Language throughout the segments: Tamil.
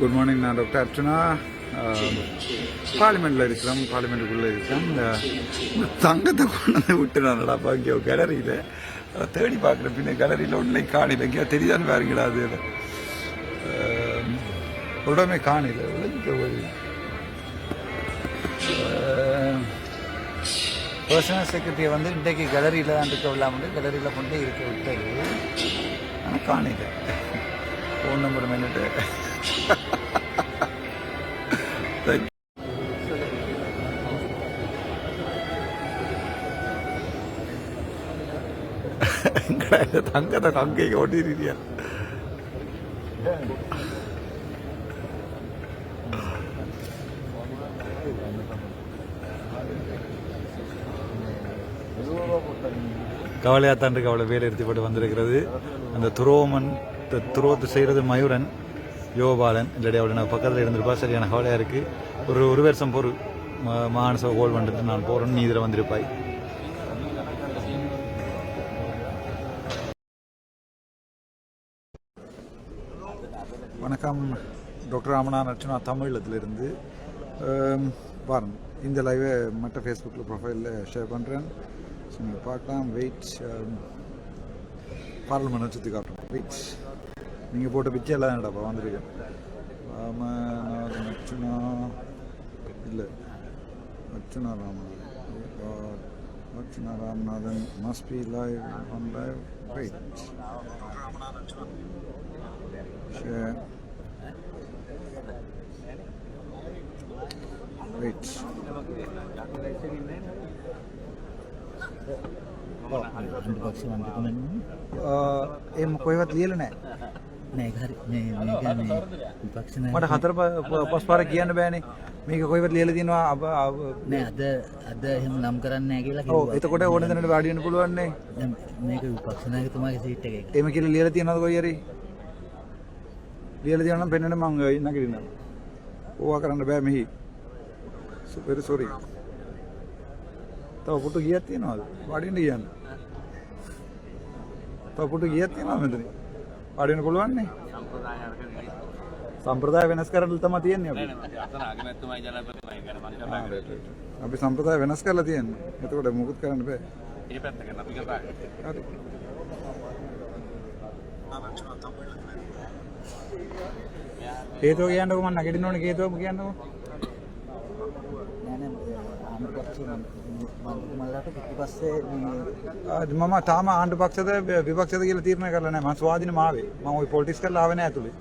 குட் மார்னிங் நான் டாக்டர் அர்ச்சனா. பார்லிமெண்ட்டில் இருக்கிறோம் பார்லிமெண்ட்டுக்குள்ளே இருக்கிறோம். இந்த தங்கத்தை கொண்டு வந்து விட்டு நானடா இங்கே கேலரியில் தேடி பார்க்குறேன் பின்ன கேலரியில் ஒன்றை காணில எங்கேயா தெரியுதான்னு வேறு கிடையாது உடனே காணில விழுந்துக்க போய் பர்சனல் செக்ரட்டரியை வந்து இன்றைக்கு கேலரியில் தான் இருக்க விடாமல் கேலரியில் கொண்டே இருக்க விட்டது. ஆனால் காணில ஃபோன் நம்பர் மென்னுட்டு தங்கத்தை அங்கே ஓட்டிருக்கியா? கவலையாத்தான் இருக்கு. அவ்வளோ வேலை எடுத்துப்பட்டு வந்திருக்கிறது. அந்த துரோமன் த- துரோத்து செய்கிறது மயூரன் யோபாலன். இல்லாடி அவளை நான் பக்கத்தில் இருந்திருப்பா. சரியான கவலையாக இருக்குது ஒரு ஒரு வருஷம் பொறு மானச கோல் வந்துட்டு நான் போகிறேன்னு நீ இதில் வந்திருப்பாய். வணக்கம் டாக்டர் ராமனா அர்ச்சனா தமிழத்திலிருந்து பாருங்க இந்த லைவை மற்ற ஃபேஸ்புக்கில் ப்ரொஃபைலில் ஷேர் பண்ணுறேன் ஸோ நீங்கள் பார்க்கலாம் வெயிட் பார்லிமெண்ட் சுற்றி காட்டுறோம் வெயிட் நீங்கள் போட்ட பிச்சை எல்லாம் என்னடாப்பா வந்திருக்கேன் ராமநாதன் அர்ச்சனா இல்லை Archana Ramanathan. Archana Ramanathan. Must be live on live wait share wait. ඒ කොයිවත් ලියල නෑ මට හතර පස් පාර කියන්න බෑනේ. මේක කොයිවත් ලියල තිනවා අබ නෑ අද අද එහෙම නම් කරන්න කියලා. එතකොට ඕන දනට වාඩියන්න පුළුවන්නේ. මේක විපක්ෂ නායකතුමාගේ සීට් එක. එම කියල ලියල තියෙනද කොයිරි ලියලා දෙනවා නම් පෙන්වන්න මම නගින්නම්. ඕවා කරන්න බෑ මෙහි. Super sorry. තව පුටු ගියක් තියනවාද? වඩින්න කියන්න. තව පුටු ගියක් තියනවා මෙතන. වඩින්න පුළුවන් නේ? සම්ප්‍රදාය වෙනස් කරලා තමයි තියන්නේ අපි. අපි සම්ප්‍රදාය වෙනස් කරලා තියන්නේ. එතකොට මොකුත් කරන්න බෑ. ඒ පැත්ත කරන අපි කතා කරමු. හරි. ආ හේතුව කියන්නකො මම නැගිටින්න ඕනේ හේතුවම කියන්නකො නෑ නෑ ආණ්ඩු පක්ෂ මන්ත්‍රීතුමාලාට පිටිපස්සේ මේ ආ, මම තාම ආණ්ඩු පක්ෂද විපක්ෂද කියලා තීරණය කරලා නැහැ මම ස්වාධීන මාවේ මම ওই පොලිටික්ස් කරලා ආවේ නැහැ ඇතුලේ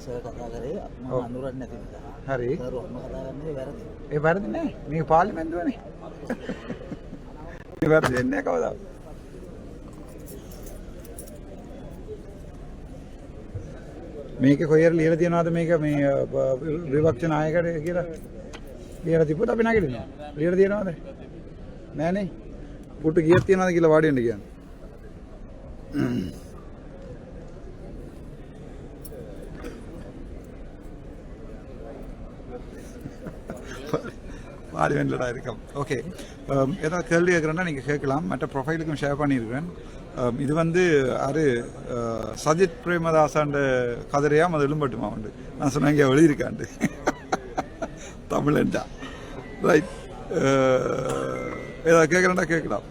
සර් කතා කරේ මම ඔව්. අඳුරන්නේ නැති නිසා. හරි සර් ඔහොම කතා කරන්නේ වැරදි. ඒ වැරදි නෑ මේක පාර්ලිමේන්තුවනේ ඒ වැරදි වෙන්නේ නැහැ කවදාවත් මේක කොහෙර ලියලා තියනවාද මේක මේ අ, බ- විපක්ෂ නායකට කියලා ලියලා තිබ්බොත් අපි නැගිටිනවා ලියලා තියනවාද නෑනේ පුටු කීයක් තියනවාද කියලා වාඩි වෙන්න කියන්නේ பார்லிமெண்ட்டில் இருக்கோம் ஓகே ஏதாவது கேள்வி கேட்குறேன்னா நீங்கள் கேட்கலாம் மற்ற ப்ரொஃபைலுக்கும் ஷேர் பண்ணியிருக்கிறேன் Um, இது வந்து அரு சஜித் பிரேமதாசாண்ட கதிரையா அது எழும்பட்டுமா உண்டு. நான் சொன்னேன் இங்கே எழுதியிருக்காண்டு. தமிழன்டா ரைட் ஏதாவது கேட்குறேன்டா கேட்கலாம்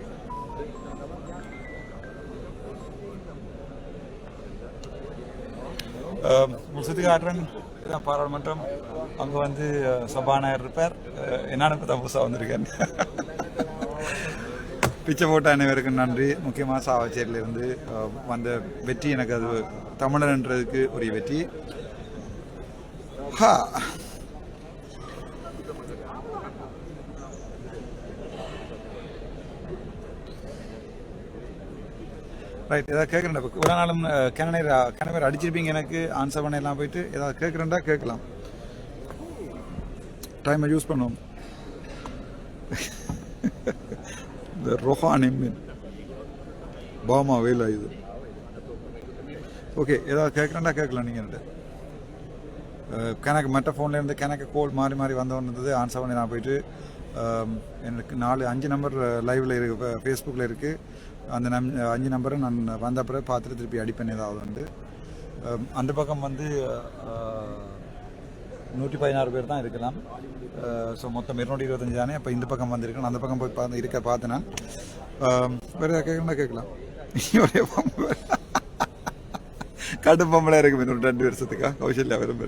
சுற்றி காட்டுறேன் இதான் பாராளுமன்றம். அங்கே வந்து சபாநாயகர் இருப்பார். அஹ், என்னன்னு இப்போ புதுசாக வந்திருக்கேன் பிச்சை போட்ட அனைவருக்கும் நன்றி. முக்கியமாக சாவச்சேரியிலிருந்து வந்த வெற்றி எனக்கு அது தமிழர்ன்றதுக்கு ஒரு வெற்றி. ஹா. ரைட் ஏதாவது கேட்குறேன்டா இப்போ ஒரு நாளும் கிணநீர் கிணவர் அடிச்சிருப்பீங்க எனக்கு ஆன்சர் பண்ணலாம் போயிட்டு ஏதாவது கேட்குறேன்டா கேட்கலாம். டைமை யூஸ் பண்ணுவோம். இந்த ரொஹான் எம்மின் பாமா வேலா இது. ஓகே ஏதாவது கேட்குறேன்டா கேட்கலாம் நீங்கள் என்கிட்ட கணக்கு மற்ற ஃபோன்லேருந்து கணக்கு கோல் மாறி மாறி வந்தவன் இருந்தது ஆன்சர் பண்ணி நான் போயிட்டு எனக்கு நாலு அஞ்சு நம்பர் லைவில் இருக்கு ஃபேஸ்புக்கில் இருக்குது அந்த நம் அஞ்சு நம்பரை நான் வந்த அப்புறம் பார்த்துட்டு திருப்பி அடிப்பேன் ஏதாவது வந்து. அந்த பக்கம் வந்து நூற்றி பதினாறு பேர் தான் இருக்கலாம். ஸோ மொத்தம் இருநூற்றி இருபத்தஞ்சு தானே அப்போ இந்த பக்கம் வந்திருக்கணும். அந்த பக்கம் போய் பார்த்து இருக்க பார்த்தேன்னா வேறு கேட்கணும் ஏதாவது கேட்கணும்னா கேட்கலாம் ஒரே பொம்பளை. கடும் பொம்பளை இருக்கும் இன்னொரு ரெண்டு வருஷத்துக்கா. கௌசல்யா வரும்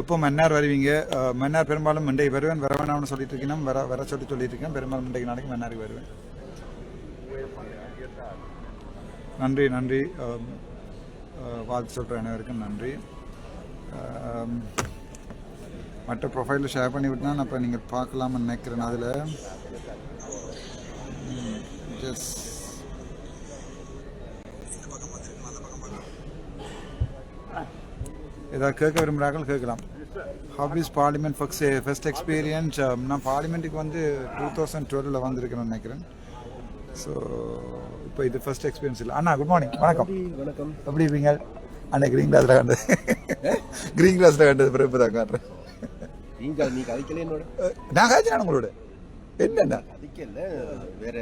எப்போ மன்னார் வருவீங்க? மன்னார் பெரும்பாலும் மண்டை வருவேன். வர வேணாம்னு சொல்லிட்டு இருக்கேன் வர வர சொல்லி சொல்லிட்டு இருக்கேன். பெரும்பாலும் மண்டைக்கு நாளைக்கு மன்னாருக்கு வருவேன். நன்றி நன்றி. வாழ்த்து சொல்கிற அனைவருக்கும் நன்றி. மற்ற ப்ரொஃபைலில் ஷேர் பண்ணி விட்டுனா அப்போ நீங்கள் பார்க்கலாம்னு நினைக்கிறேன். அதில் ஜஸ்ட் ஏதாவது கேட்க விரும்புகிறார்கள் கேட்கலாம். Hobbies parliament first first experience நான் பார்லிமெண்ட்டுக்கு வந்து டூ தௌசண்ட் டுவெலில் வந்திருக்கேன்னு நினைக்கிறேன். ஸோ இப்போ இது ஃபர்ஸ்ட் எக்ஸ்பீரியன்ஸ் இல்லை. அண்ணா குட் மார்னிங் வணக்கம். வணக்கம். எப்படி இருப்பீங்க அண்ணா க்ரீன் கிளாஸில் கண்டது. க்ரீன் கிளாஸில் கண்டது பிறகு இப்போ தான் காட்டுறேன் நீங்க நீ கதைக்கல என்னோட? நான் காய்ச்சினா உங்களோட? என்னண்ணா? கதைக்கல வேற.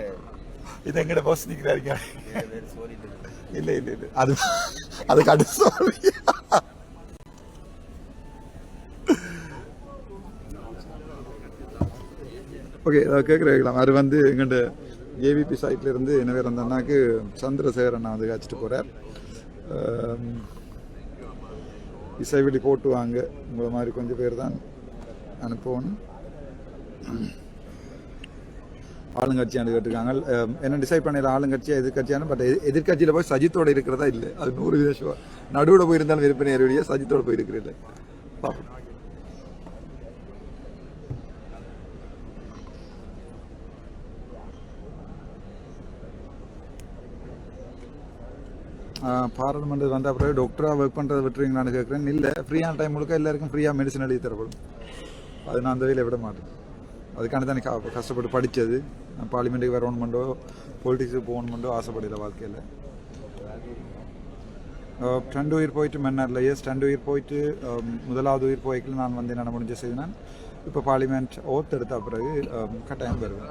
இது எங்கட பாஸ் நிற்கிறாருங்க இல்லை. இல்லை இல்லை அது அது கடுத்து சொல்லி ஓகே கேட்குறேன் அது வந்து எங்கள்கிட்ட ஏவிபி சைட்ல இருந்து என்ன பேர் அந்த அண்ணாக்கு சந்திரசேகர் அண்ணா வந்து காய்ச்சிட்டு போகிறார் இசைவெளி போட்டு வாங்க. உங்களை மாதிரி கொஞ்சம் பேர் தான் அனுப்பணும். ஆளுங்கட்சியாண்டு கேட்டிருக்காங்க. என்ன டிசைட் பண்ணல ஆளுங்கட்சியா எதிர்கட்சியான பட் எதிர்கட்சியில் போய் சஜித்தோட இருக்கிறதா இல்லை? அது நூறு வீத நடுவில் போயிருந்தாலும் விற்பனை ஏறிய சஜித்தோட போயிருக்கிறதில்லை பார்ப்போம் பாராளுமன்றம் வந்த பிறகு டாக்டராக ஒர்க் பண்ணுறதை விட்டுருவீங்களான்னு கேட்குறேன் இல்லை ஃப்ரீயான டைம் முழுக்க எல்லாருக்கும் ஃப்ரீயாக மெடிசன் எழுதி தரப்படும். அது நான் அந்த வகையில் விட மாட்டேன். அதுக்கான தான் எனக்கு கஷ்டப்பட்டு படித்தது நான் பார்லிமெண்ட்டுக்கு வரணுமெண்டோ பொலிட்டிக்ஸுக்கு போகணுமெண்டோ ஆசைப்படல வாழ்க்கையில். ரெண்டு உயிர் போயிட்டு மன்னாரில். எஸ் ரெண்டு உயிர் போயிட்டு முதலாவது உயிர் போய்க்கில் நான் வந்து என்ன முடிஞ்ச செய்தான் இப்போ பார்லிமெண்ட் ஓத்து எடுத்த பிறகு கட்டாயம் வருவேன்.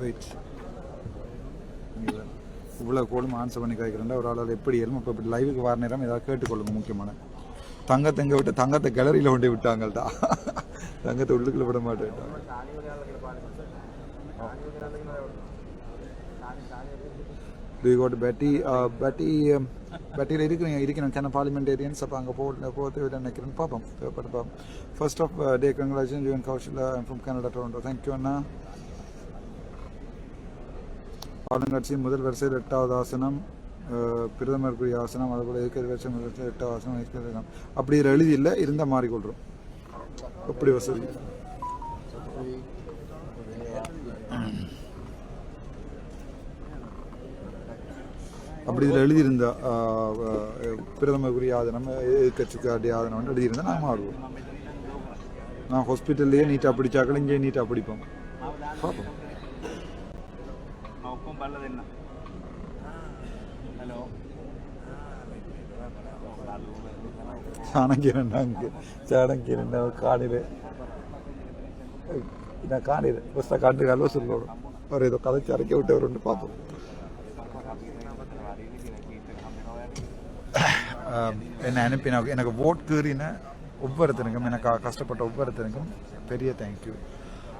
வெயிட் இவ்வளோ கோலும் ஆன்சர் பண்ணி கேட்குறேன் ஒரு ஆளால் எப்படி எழுமோ இப்போ இப்படி லைவுக்கு வர நேரம் ஏதாவது கேட்டுக்கொள்ளுங்க முக்கியமான. தங்கத்தை இங்கே விட்டு தங்கத்தை கேலரியில் கொண்டு விட்டாங்கள்டா. தங்கத்தை உள்ளுக்குள்ள விட மாட்டேன் Do you go to Betty? Uh, Betty, um, பெட்டியில் இருக்கிறீங்க இருக்கணும் கேன பார்லிமெண்டேரியன்ஸ் அப்போ அங்கே போட்டு போகிறது விட நினைக்கிறேன். பார்ப்போம். தேவைப்பட்டு பார்ப்போம். First of day congratulation Jeevan Kaushal from Canada Toronto thank you அண்ணா ஆளுங்கட்சி முதல் வரிசையில் எட்டாவது ஆசனம் uh, பிரதமருக்குரிய ஆசனம் அதுபோல் இருக்கிற வருஷம் முதல் எட்டாவது ஆசனம் இருக்கிற அப்படி எழுதி இல்லை இருந்தால் மாறிக்கொள்கிறோம் எப்படி வசதி? அப்படி இதில் எழுதியிருந்தா பிரதமருக்குரிய ஆதனம் எதிர்கட்சிக்காருடைய ஆதனம்னு எழுதியிருந்தா நான் மாறுவோம். நான் ஹாஸ்பிட்டல்லையே நீட்டாக படித்தாக்கள் இங்கேயே நீட்டாக படிப்போம். பார்ப்போம். சாணக்கிரண்டா இங்கே? சாணக்கிரண்டா காலையில்? நான் காலையில்? ஃபஸ்ட்டாக காட்டு கல்வ சொல்லணும் அவர் ஏதோ கதைச்சு அரைக்க விட்டவர் ஒன்று பார்ப்போம். என்னை அனுப்பின எனக்கு ஓட் கீறின ஒவ்வொருத்தனுக்கும் எனக்கு கஷ்டப்பட்ட ஒவ்வொருத்தனுக்கும் பெரிய தேங்க்யூ